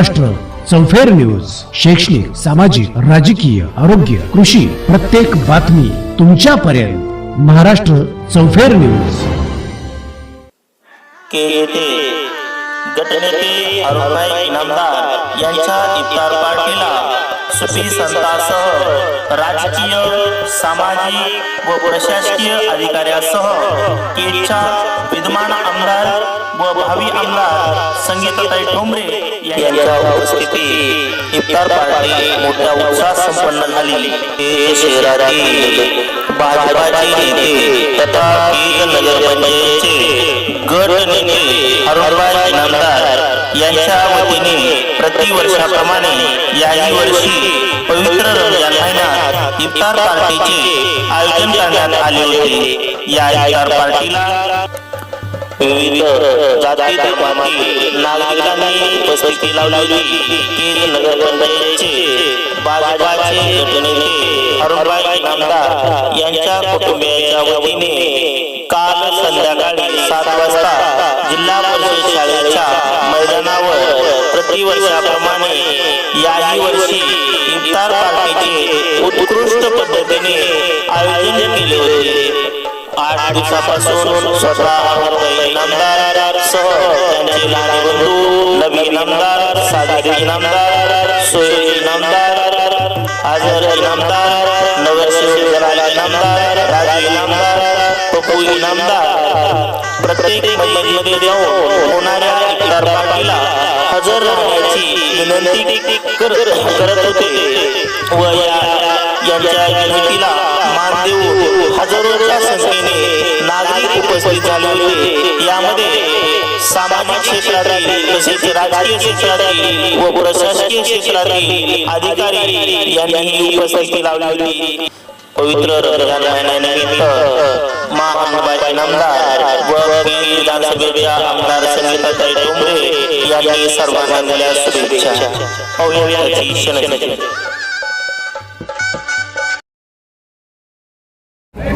महाराष्ट्र चौफेर न्यूज शैक्षणिक सामाजिक राजकीय आरोग्य कृषी प्रत्येक बातमी तुमच्यापर्यंत. महाराष्ट्र चौफेर न्यूज के गटनेते अरुणभाई इनामदार यांच्या इफ्तार पार्टीला सुफी संतांसह राजकीय सामाजिक व प्रशासकीय अधिकाऱ्यासह केडच्या विद्यमान आमदार व भावी आमदार संगीताताई ठोंबरे यांच्या उपस्थितीत इफ्तार पार्टी मोठ्या उत्साहात संपन्न झाली. हे शहरातील भाजपाचे नेते तथा केज नगर गट नेते अरुणभाई नामदार यांच्या वतीने प्रतिवर्षाप्रमाणे याही वर्षी पवित्र रमजान महिन्यात इफ्तार पार्टीचे आयोजन करण्यात आले होते. या इफ्तार पार्टीला विविध जाती धर्मातील नागरिकांनी उपस्थिती केज नगर पंचायतचे भाजपाचे गटनेते अरुणभाई इनामदार यांच्या कुटुंबियाच्या वतीने काल संध्याकाळी सात वाजता जिल्हा परिषद शाळेच्या मैदानावर प्रतिवर्षाप्रमाणे याही वर्षी इफ्तार पार्टीचे उत्कृष्ट पद्धतीने आयोजन केले होते. आठ दिवसापासून स्वतः इनामदार सह त्यांचे लहान बंधू नवी इनामदार सागर इनामदार सोहेल इनामदार आझर इनामदार नगरसेवक जलाल इनामदार राजू इनामदार पप्पू इनामदार प्रत्येक महिन्यामध्ये जाऊन होणाऱ्या इफ्तार पार्टीला हजर राहण्याची विनंती करत होते. व या यांच्या विनंतीला मान देऊन हजारोच्या संख्येने नागरिक उपस्थित झाले होते. यामध्ये सामाजिक क्षेत्रातील तसेच राजकीय क्षेत्रातील व प्रशासकीय क्षेत्रातील अधिकारी यांनी उपस्थिती लावली होती. पवित्र रमजान महिन्यानिमित्त व विधानसभेच्या आमदार संगीताताई डोंगरे यांनी सर्वांना दिल्या शुभेच्छा. क्षणचित्र.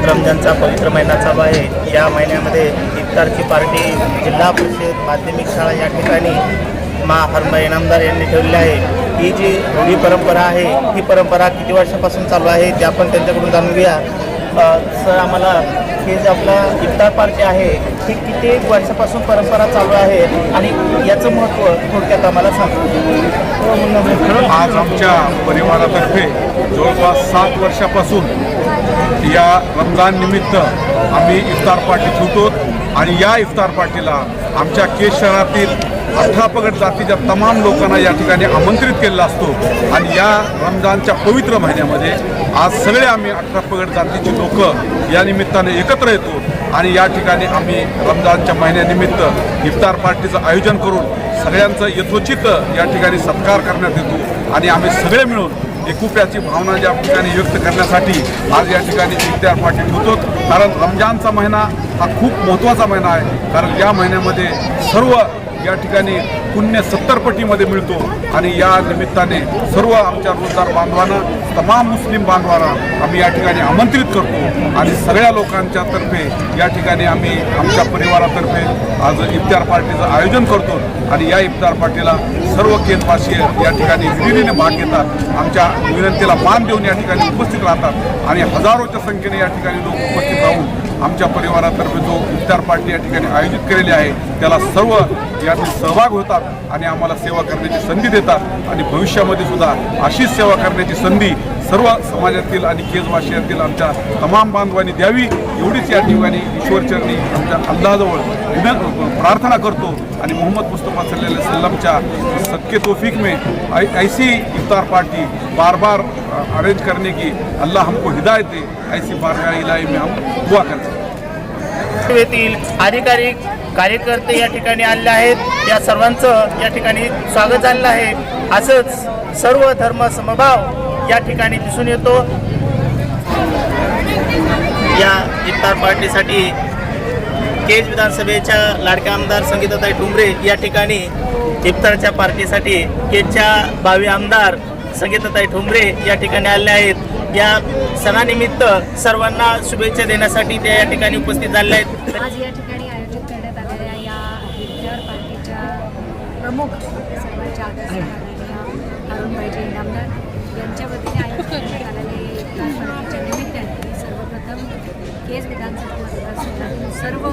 रमजानचा पवित्र महिना चालू आहे. या महिन्यामध्ये इफ्तारची पार्टी जिल्हा परिषद माध्यमिक शाळा या ठिकाणी मा हरमय इनामदार यांनी ठेवलेली आहे. ही जी रूढी परंपरा आहे ही परंपरा किती वर्षापासून चालू आहे ते आपण त्यांच्याकडून जाणून घ्या सर आम्हाला हे जे आपला इफ्तार पार्टी आहे ही कित्येक वर्षापासून परंपरा चालू आहे आणि याचं महत्त्व थोडक्यात आम्हाला सांगतो आज आमच्या परिवारातर्फे जवळपास सात वर्षापासून या रमजान निमित्त आम्ही इफ्तार पार्टी ठेवतो आणि या इफ्तार पार्टीला आमच्या केस शहरातील अठरा पगड जातीच्या तमाम लोकांना या ठिकाणी आमंत्रित केलेला असतो. आणि या रमजानच्या पवित्र महिन्यामध्ये आज सगळे आम्ही अठरा पगड जातीची लोक या निमित्ताने एकत्र येतो. आणि या ठिकाणी आम्ही रमजानच्या महिन्यानिमित्त इफ्तार पार्टीचं आयोजन करून सगळ्यांचं यथोचित या ठिकाणी सत्कार करण्यात येतो. आणि आम्ही सगळे मिळून एकुप्याची भावना ज्या ठिकाणी व्यक्त करण्यासाठी आज या ठिकाणी इफ्तार पार्टी ठेवतो. कारण रमजानचा महिना हा खूप महत्त्वाचा महिना आहे. कारण या महिन्यामध्ये सर्व या ठिकाणी पुण्य सत्तरपटीमध्ये मिळतो. आणि या निमित्ताने सर्व आमच्या रोजगार बांधवांना तमाम मुस्लिम बांधवांना आम्ही या ठिकाणी आमंत्रित करतो. आणि सगळ्या लोकांच्या तर्फे या ठिकाणी आम्ही आमच्या परिवारातर्फे आज इफ्तार पार्टीचं आयोजन करतो. आणि या इफ्तार पार्टीला सर्व केंद्रवासीय या ठिकाणी विधीने भाग घेतात. आमच्या विनंतीला मान देऊन या ठिकाणी उपस्थित राहतात. आणि हजारोच्या संख्येने या ठिकाणी लोक उपस्थित राहून आमच्या परिवारातर्फे जो इफ्तार पार्टी या ठिकाणी आयोजित केलेली आहे त्याला सर्व यात सहभाग होतात आणि आम्हाला सेवा करण्याची संधी देतात. आणि भविष्यामध्ये सुद्धा अशीच सेवा करण्याची संधी सर्व समाजातील आणि केजवासियातील आमच्या तमाम बांधवांनी द्यावी. एवढीच या ठिकाणी ईश्वरचरणी आमच्या अल्लाजवळ विनंत प्रार्थना करतो. आणि मोहम्मद मुस्तफा सल्लल्लाहु सल्लमच्या सक्के सबके तौफीक में ऐ- ऐसी इफ्तार पार्टी बार बार अरेंज करने की अल्लाह हमको हिदायत दे. ऐसी बारगाह इलाही में हम दुआ करते येथील अधिकारी कार्यकर्ते या ठिकाणी आले आहेत. या सर्वांचं या ठिकाणी स्वागत झालेलं आहे. असंच सर्व धर्म समभाव या ठिकाणी दिसून येतो. या इफ्तार पार्टीसाठी केज विधानसभेच्या लाडक्या आमदार संगीताताई डुंबरे या ठिकाणी इफ्तारच्या पार्टीसाठी केजच्या भावी आमदार संगीताताई ठुंबरे या ठिकाणी आले आहेत. या सणानिमित्त सर्वांना शुभेच्छा देण्यासाठी ते या ठिकाणी उपस्थित झाले आहेत. आज या ठिकाणी आयोजित करण्यात आलेल्या या इफ्तार पार्टीच्या प्रमुख सर्वात आमच्या आदर्श नागरिक अरुणबाईजी इनामदार यांच्या वतीने आयोजित करण्यात आलेले इफ्तार पार्टीच्या निमित्ताने सर्वप्रथम केस विधानसभा मतदारसंघातील सर्व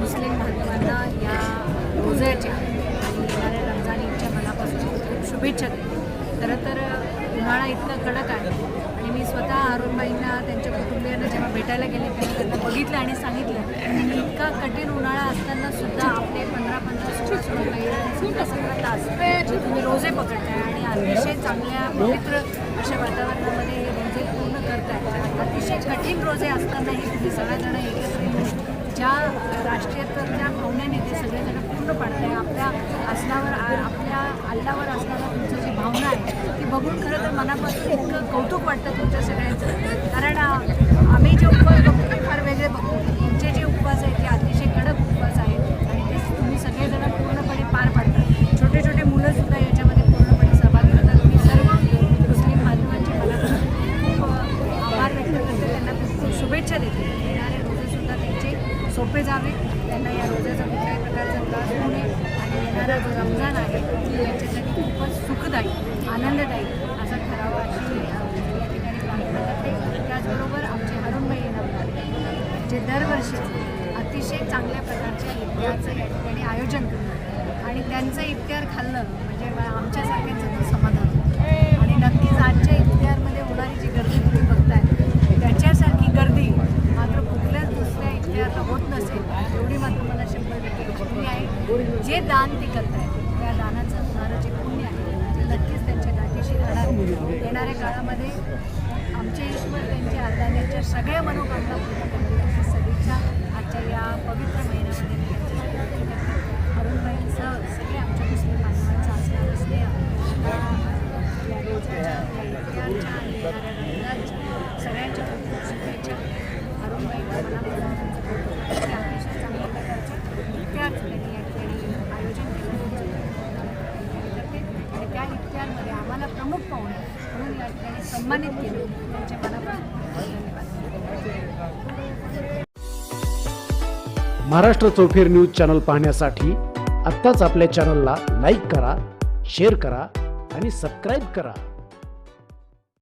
मुस्लिम बांधवांना या रोजाच्या आणि येणाऱ्या रमजान ईदच्या मनापासून खूप खूप शुभेच्छा देते खरं तर उन्हाळा इतका कडक आहे आणि मी स्वतः अरुणबाईंना त्यांच्या कुटुंबियांना जेव्हा भेटायला गेले तेव्हा त्यांना बघितलं आणि सांगितलं की इतका कठीण उन्हाळा सुद्धा आपले पंधरा पंधरा सोळा सोळा महिने सतरा तास जे तुम्ही रोजे पकडताय आणि अतिशय चांगल्या पवित्र अशा वातावरणामध्ये हे रोजे पूर्ण करताय. अतिशय कठीण रोजे असतानाही तुम्ही सगळेजण एकत्र येऊन ज्या राष्ट्रीयत्वाच्या भावनेने ते सगळेजण पूर्ण पाडताय. आपल्या आसनावर आपल्या अल्लावर असणारा तुमचं जी भावना आहे ती बघून खरं तर मनापासून इतकं कौतुक वाटतं तुमच्या सगळ्यांचं. कारण आम्ही जे उपवास बघतो ते फार वेगळे बघतो. सोपे जावे. त्यांना या रोजाचा कुठल्याही प्रकारचा त्रास होऊ नये. आणि येणारा जो रमजान आहे तो त्यांच्यासाठी खूपच सुखदायी आनंददायी असा ठराव अशी या ठिकाणी प्रार्थना करते. त्याचबरोबर आमचे हरुणबाई येणार जे दरवर्षी अतिशय चांगल्या प्रकारच्या इफ्तारचं या ठिकाणी आयोजन करतात. आणि त्यांचं इफ्तार खाल्लं म्हणजे आमच्यासारख्यांचं समाधान. आणि नक्कीच आजच्या इफ्तारमध्ये होणारी जी सगळ्या मनोकामना पूर्ण करण्याची सदिच्छा आजच्या या पवित्र महिन्यामध्ये मी त्यांच्यासाठी अरुणबाईंसह सगळे आमच्या मुस्लिम बांधवांचा असणार स्नेह या- रोजाच्या आणि येणाऱ्या सगळ्यांच्या खूप खूप शुभेच्छा. अरुणबाईंना मनापासून अतिशय चांगल्या प्रकारचं त्यांनी या ठिकाणी आयोजन केलं आणि त्या इफ्तारमध्ये आम्हाला प्रमुख पाहुणे म्हणून या ठिकाणी सन्मानित केले. महाराष्ट्र चौफेर न्यूज चॅनल पाहण्यासाठी आत्ताच आपल्या चॅनलला लाईक करा शेअर करा आणि सबस्क्राईब करा.